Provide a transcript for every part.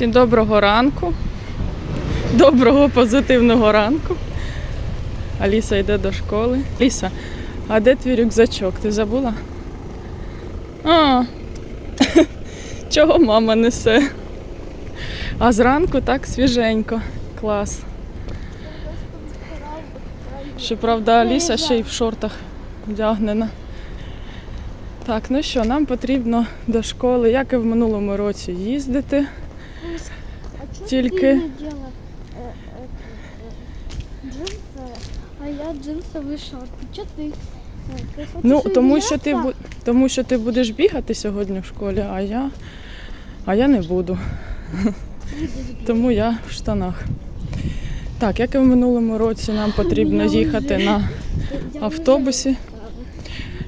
Всім доброго ранку. Доброго позитивного ранку. Аліса йде до школи. Аліса, а де твій рюкзачок? Ти забула? А, чого мама несе? А зранку так свіженько. Клас. Щоправда, Аліса ще й в шортах вдягнена. Так, ну що, нам потрібно до школи, як і в минулому році, їздити А чё Тільки- ты не делала, э, э, э, джинсы, а я джинсовый шорт. Чё ты? э, ты хочешь Ну, тому що ти выделяться? бу- тому що ти будеш бігати сьогодні в школі, а я, а я не буду. Тому я в штанах. Так, як і в минулому році, нам потрібно Мене їхати вже- на Я автобусі. уже-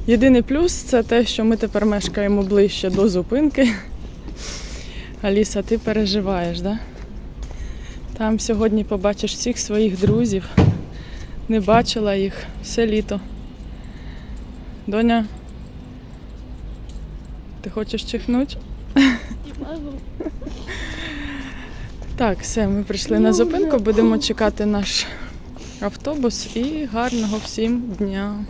Єдиний плюс це те, що ми тепер мешкаємо ближче до зупинки. Аліса, ти переживаєш, да? Там сьогодні побачиш всіх своїх друзів. Не бачила їх все літо. Доня, ти хочеш чихнути? Так, все, ми прийшли на Ну, зупинку, будемо чекати наш автобус і гарного всім дня.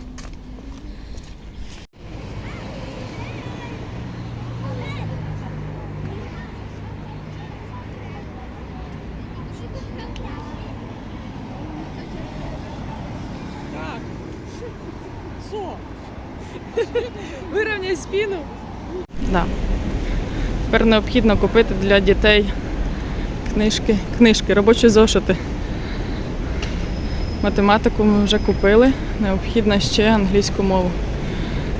Вирівняй спину. Да. Тепер необхідно купити для дітей книжки, книжки, робочі зошити. Математику ми вже купили, необхідно ще англійську мову.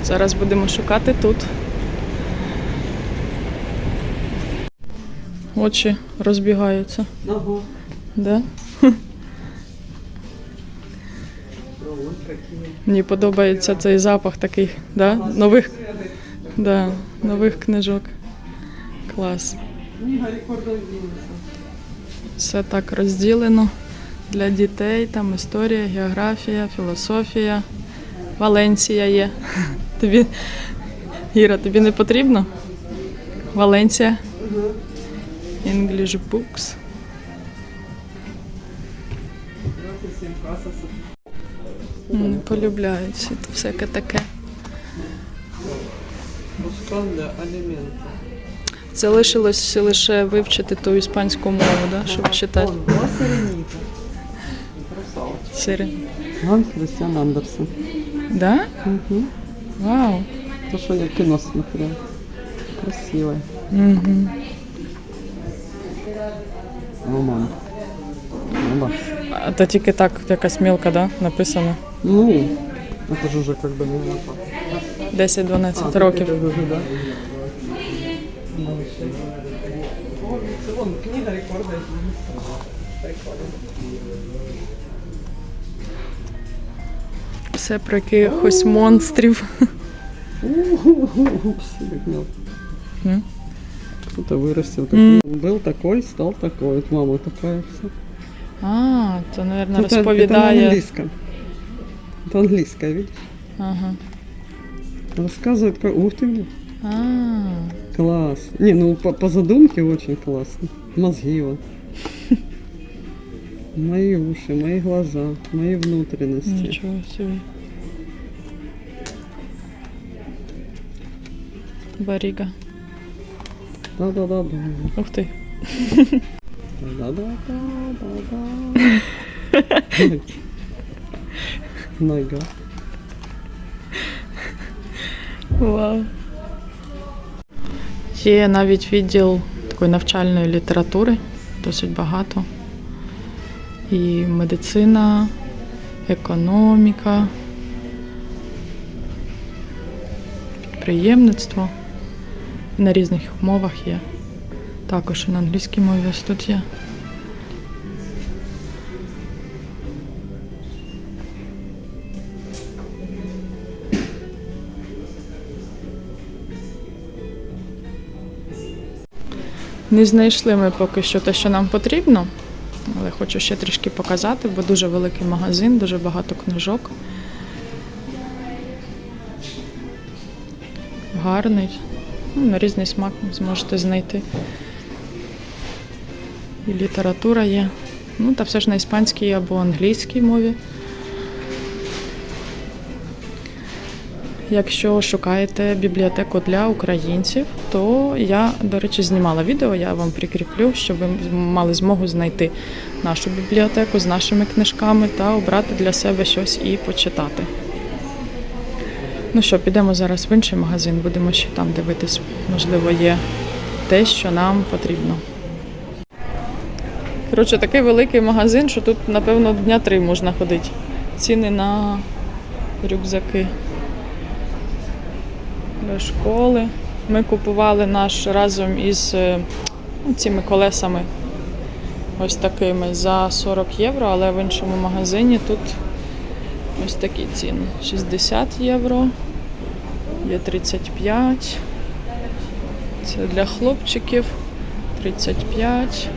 Зараз будемо шукати тут. Очі розбігаються. Ого. Да? Мені подобається цей запах такий, да? нових, да, нових книжок. Клас. Все так розділено для дітей. Там історія, географія, філософія. Валенсія є. Тобі, Іра, тобі не потрібно? Валенсія. English books. 27 класів. Не полюбляють це всяке таке. Пускан для аліментів. Залишилось лише вивчити ту іспанську мову, да, щоб читати. Сири. Ганс Христиан Андерсен. Да? Угу. Вау. То, що я кіно смотрел. Красивое. Угу. Роман. Ну, да. А то тільки так, якась мілка, да, написано. Ну, это же уже как бы не напад. 10-12 років. да? Вон, книга рекорда Все про якихось монстрів. М? Кто-то вырастил. М. такой. Был такой, стал такой. Вот мама такая вся. А, то, мабуть, Это, это на розповідає. английском. Это английское, видишь? Ага. Рассказывает, как... Ух ты, блин, А, класс. Не, ну по, по задумке очень классно. Мозги вот. Мои уши, мои глаза, мои внутренности. нічого собі. Баріга. Да-да-да-да. Ух ти. Да-да-да-да-да. Нога. Вау. Є навіть відділ такої навчальної літератури, досить багато. І медицина, економіка, підприємництво. На різних мовах є. Також і на англійській мові ось тут є. Не знайшли ми поки що те, що нам потрібно, але хочу ще трішки показати, бо дуже великий магазин, дуже багато книжок. Гарний. Ну, на різний смак зможете знайти. І література є. Ну, та все ж на іспанській або англійській мові. Якщо шукаєте бібліотеку для українців, то я, до речі, знімала відео, я вам прикріплю, щоб ви мали змогу знайти нашу бібліотеку з нашими книжками та обрати для себе щось і почитати. Ну що, підемо зараз в інший магазин, будемо ще там дивитись. Можливо, є те, що нам потрібно. Коротше, такий великий магазин, що тут, напевно, дня три можна ходити. Ціни на рюкзаки до школи. Ми купували наш разом із е, ну, цими колесами ось такими за 40 євро, але в іншому магазині тут ось такі ціни. 60 євро, є 35. Це для хлопчиків 35.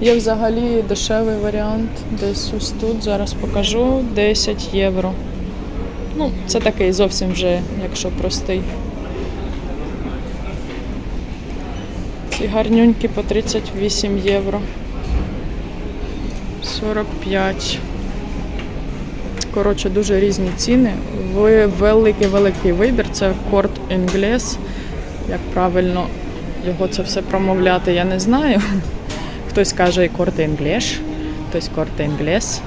Є взагалі дешевий варіант, десь ось тут, зараз покажу, 10 євро. Ну, це такий зовсім вже, якщо простий. Ці гарнюнькі по 38 євро. 45. Коротше, дуже різні ціни. Великий-великий вибір. Це корт інглес. Як правильно його це все промовляти, я не знаю. Хтось каже корт інглеш, хтось корт інглес.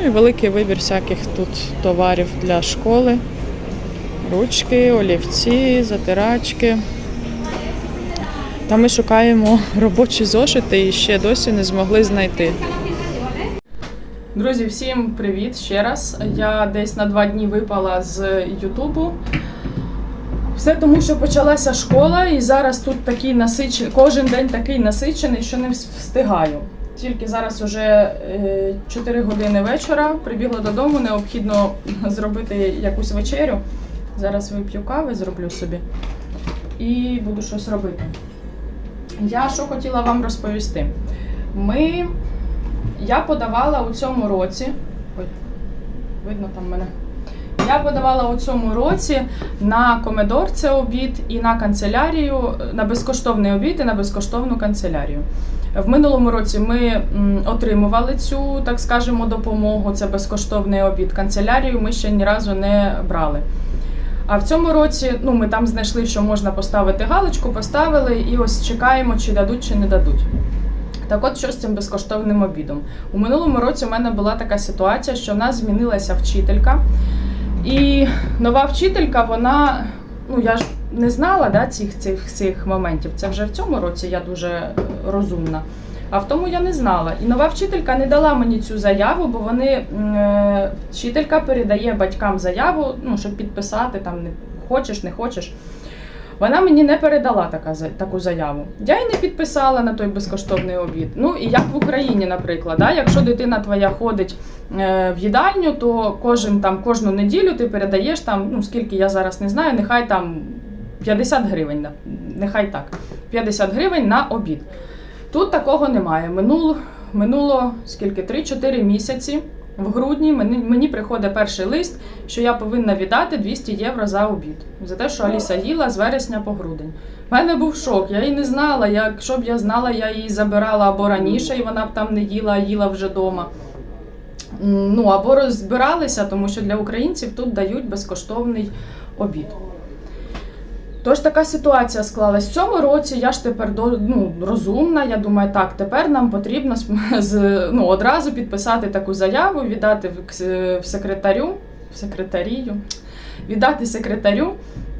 Ну і великий вибір всяких тут товарів для школи. Ручки, олівці, затирачки. Та ми шукаємо робочі зошити і ще досі не змогли знайти. Друзі, всім привіт ще раз. Я десь на два дні випала з Ютубу. Все тому, що почалася школа, і зараз тут такий насичений, кожен день такий насичений, що не встигаю. Тільки зараз вже 4 години вечора. Прибігла додому, необхідно зробити якусь вечерю. Зараз вип'ю кави, зроблю собі і буду щось робити. Я що хотіла вам розповісти. Ми, я подавала у цьому році. Ой, видно там мене. Я подавала у цьому році на комедор це обід і на канцелярію, на безкоштовний обід і на безкоштовну канцелярію. В минулому році ми отримували цю, так скажемо, допомогу. Це безкоштовний обід. Канцелярію ми ще ні разу не брали. А в цьому році ну, ми там знайшли, що можна поставити галочку, поставили і ось чекаємо, чи дадуть, чи не дадуть. Так от що з цим безкоштовним обідом. У минулому році у мене була така ситуація, що в нас змінилася вчителька. І нова вчителька, вона, ну я ж не знала да, цих, цих, цих моментів. Це вже в цьому році я дуже розумна. А в тому я не знала. І нова вчителька не дала мені цю заяву, бо вони е, вчителька передає батькам заяву, ну, щоб підписати, там не хочеш, не хочеш. Вона мені не передала така, таку заяву. Я її не підписала на той безкоштовний обід. Ну і як в Україні, наприклад, да, якщо дитина твоя ходить е, в їдальню, то кожен там кожну неділю ти передаєш там, ну скільки я зараз не знаю, нехай там 50 гривень, нехай так, 50 гривень на обід. Тут такого немає. Минуло, минуло скільки? 3-4 місяці. В грудні мені, мені приходить перший лист, що я повинна віддати 200 євро за обід. За те, що Аліса їла з вересня по грудень. У мене був шок, я її не знала. Якщо б я знала, я її забирала або раніше, і вона б там не їла, а їла вже вдома. Ну, або розбиралися, тому що для українців тут дають безкоштовний обід. Тож така ситуація склалась в цьому році. Я ж тепер ну, розумна. Я думаю, так, тепер нам потрібно ну, одразу підписати таку заяву, віддати в, секретарю, в секретарію, віддати секретарю.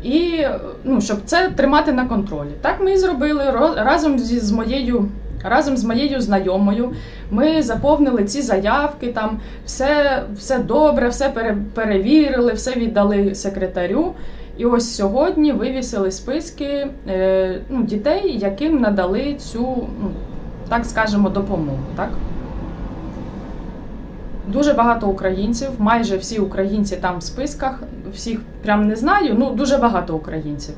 І ну, щоб це тримати на контролі. Так ми і зробили Ро- разом зі з моєю. Разом з моєю знайомою ми заповнили ці заявки, там все, все добре, все пере, перевірили, все віддали секретарю. І ось сьогодні вивісили списки е, ну, дітей, яким надали цю, ну, так скажемо, допомогу. Так? Дуже багато українців, майже всі українці там в списках, всіх прям не знаю, ну дуже багато українців.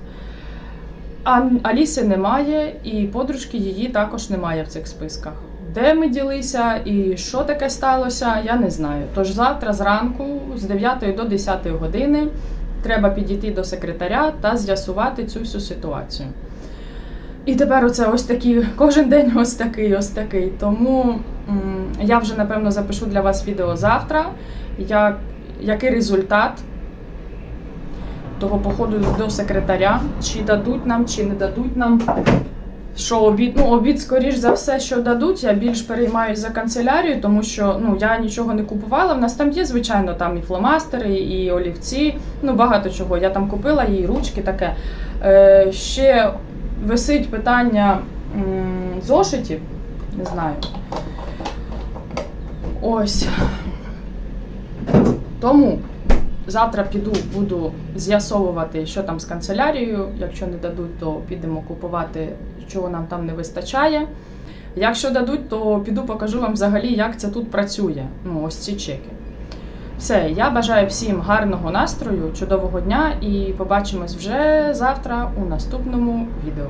А Аліси немає, і подружки її також немає в цих списках. Де ми ділися і що таке сталося, я не знаю. Тож завтра зранку з 9 до 10 години треба підійти до секретаря та з'ясувати цю всю ситуацію. І тепер оце ось такі, кожен день ось такий, ось такий. Тому я вже напевно запишу для вас відео завтра, як, який результат того походу до секретаря, чи дадуть нам, чи не дадуть нам. Що обід, ну обід, скоріш за все, що дадуть. Я більш переймаюсь за канцелярію, тому що ну я нічого не купувала. В нас там є, звичайно, там і фломастери, і олівці, ну багато чого. Я там купила і ручки таке. Е, ще висить питання м, зошитів, не знаю. Ось. Тому завтра піду, буду з'ясовувати, що там з канцелярією. Якщо не дадуть, то підемо купувати, чого нам там не вистачає. Якщо дадуть, то піду покажу вам взагалі, як це тут працює. Ну, ось ці чеки. Все, я бажаю всім гарного настрою, чудового дня і побачимось вже завтра у наступному відео.